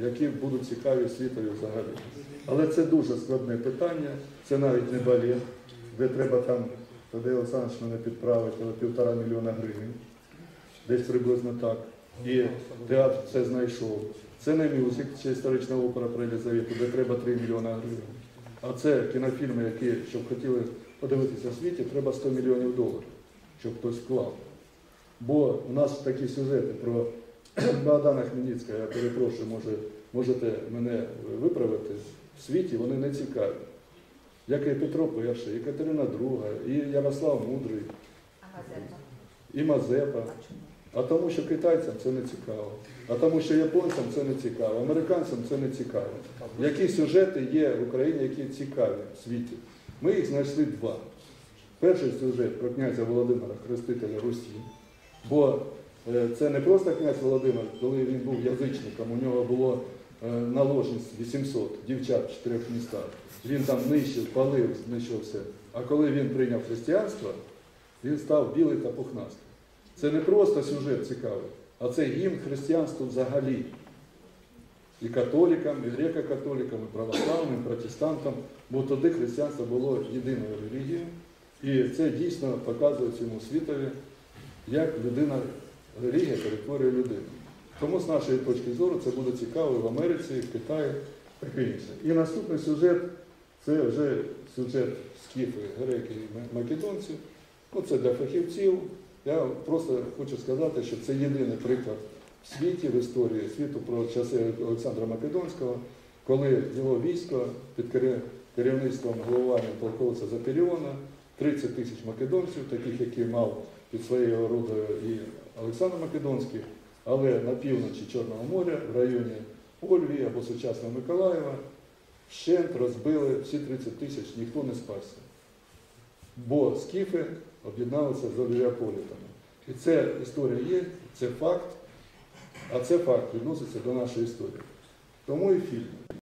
які будуть цікаві світові взагалі. Але це дуже складне питання, це навіть не балет, де треба там, Тадей Олександрович мене підправить, але півтора мільйона гривень, десь приблизно так. І театр це знайшов. Це не мюзик чи історична опера про Єлизавету, де треба 3 мільйона гривень. А це кінофільми, які, щоб хотіли подивитися в світі, треба 100 мільйонів доларів, щоб хтось вклав. Бо у нас такі сюжети про Богдана Хмельницького, я перепрошую, може, можете мене виправити, в світі вони не цікаві. Як і Петро І, і Катерина II, і Ярослав Мудрий, і Мазепа. А тому, що китайцям це не цікаво. А тому, що японцям це не цікаво, американцям це не цікаво. Які сюжети є в Україні, які цікаві в світі? Ми їх знайшли два. Перший сюжет про князя Володимира, хрестителя Русі. Бо це не просто князь Володимир, коли він був язичником, у нього було е, наложниць 800 дівчат в чотирьох містах. Він там нищив, палив, знищив все. А коли він прийняв християнство, він став білий та пухнастий. Це не просто сюжет цікавий, а це гімн християнству взагалі. І католикам, і греко-католикам, і православним, і протестантам, бо тоді християнство було єдиною релігією. І це дійсно показує цьому світові, як людина, релігія перетворює людину. Тому з нашої точки зору це буде цікаво в Америці, в Китаї, таке інше. І наступний сюжет це вже сюжет скіфи, греки і македонці. Ну, це для фахівців. Я просто хочу сказати, що це єдиний приклад в світі, в історії світу про часи Олександра Македонського, коли його військо під керів- керівництвом головування полководця Запіріона, 30 тисяч македонців, таких, які мав під своєю орудою і Олександр Македонський, але на півночі Чорного моря, в районі Ольвії або сучасного Миколаєва, вщент розбили всі 30 тисяч, ніхто не спасся. Бо скіфи об'єдналися з олівіаполітами. І це історія є, це факт, а це факт відноситься до нашої історії. Тому і фільм.